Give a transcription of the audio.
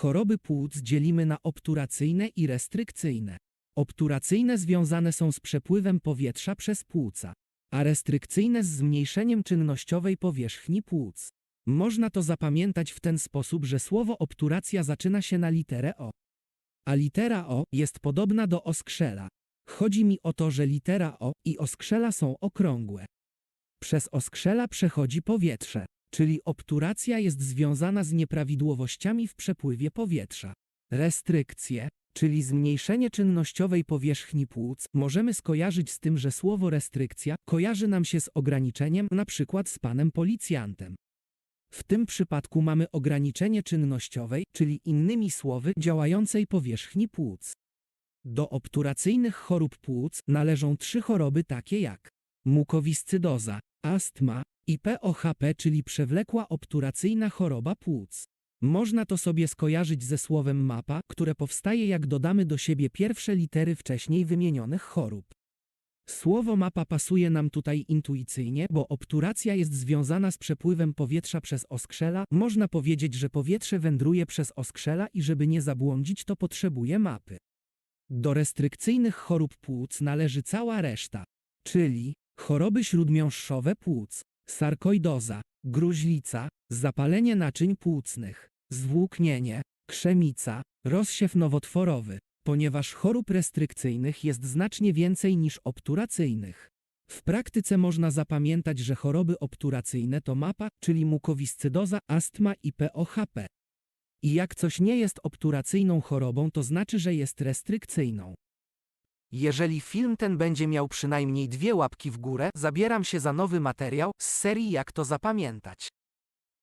Choroby płuc dzielimy na obturacyjne i restrykcyjne. Obturacyjne związane są z przepływem powietrza przez płuca, a restrykcyjne z zmniejszeniem czynnościowej powierzchni płuc. Można to zapamiętać w ten sposób, że słowo obturacja zaczyna się na literę O. A litera O jest podobna do oskrzela. Chodzi mi o to, że litera O i oskrzela są okrągłe. Przez oskrzela przechodzi powietrze, czyli obturacja jest związana z nieprawidłowościami w przepływie powietrza. Restrykcje, czyli zmniejszenie czynnościowej powierzchni płuc, możemy skojarzyć z tym, że słowo restrykcja kojarzy nam się z ograniczeniem, na przykład z panem policjantem. W tym przypadku mamy ograniczenie czynnościowej, czyli innymi słowy działającej powierzchni płuc. Do obturacyjnych chorób płuc należą trzy choroby takie jak mukowiscydoza, astma i POHP, czyli przewlekła obturacyjna choroba płuc. Można to sobie skojarzyć ze słowem mapa, które powstaje jak dodamy do siebie pierwsze litery wcześniej wymienionych chorób. Słowo mapa pasuje nam tutaj intuicyjnie, bo obturacja jest związana z przepływem powietrza przez oskrzela. Można powiedzieć, że powietrze wędruje przez oskrzela i żeby nie zabłądzić, to potrzebuje mapy. Do restrykcyjnych chorób płuc należy cała reszta, czyli choroby śródmiąższowe płuc, sarkoidoza, gruźlica, zapalenie naczyń płucnych, zwłóknienie, krzemica, rozsiew nowotworowy, ponieważ chorób restrykcyjnych jest znacznie więcej niż obturacyjnych. W praktyce można zapamiętać, że choroby obturacyjne to mapa, czyli mukowiscydoza, astma i POHP. I jak coś nie jest obturacyjną chorobą, to znaczy, że jest restrykcyjną. Jeżeli film ten będzie miał przynajmniej dwie łapki w górę, zabieram się za nowy materiał z serii Jak to zapamiętać.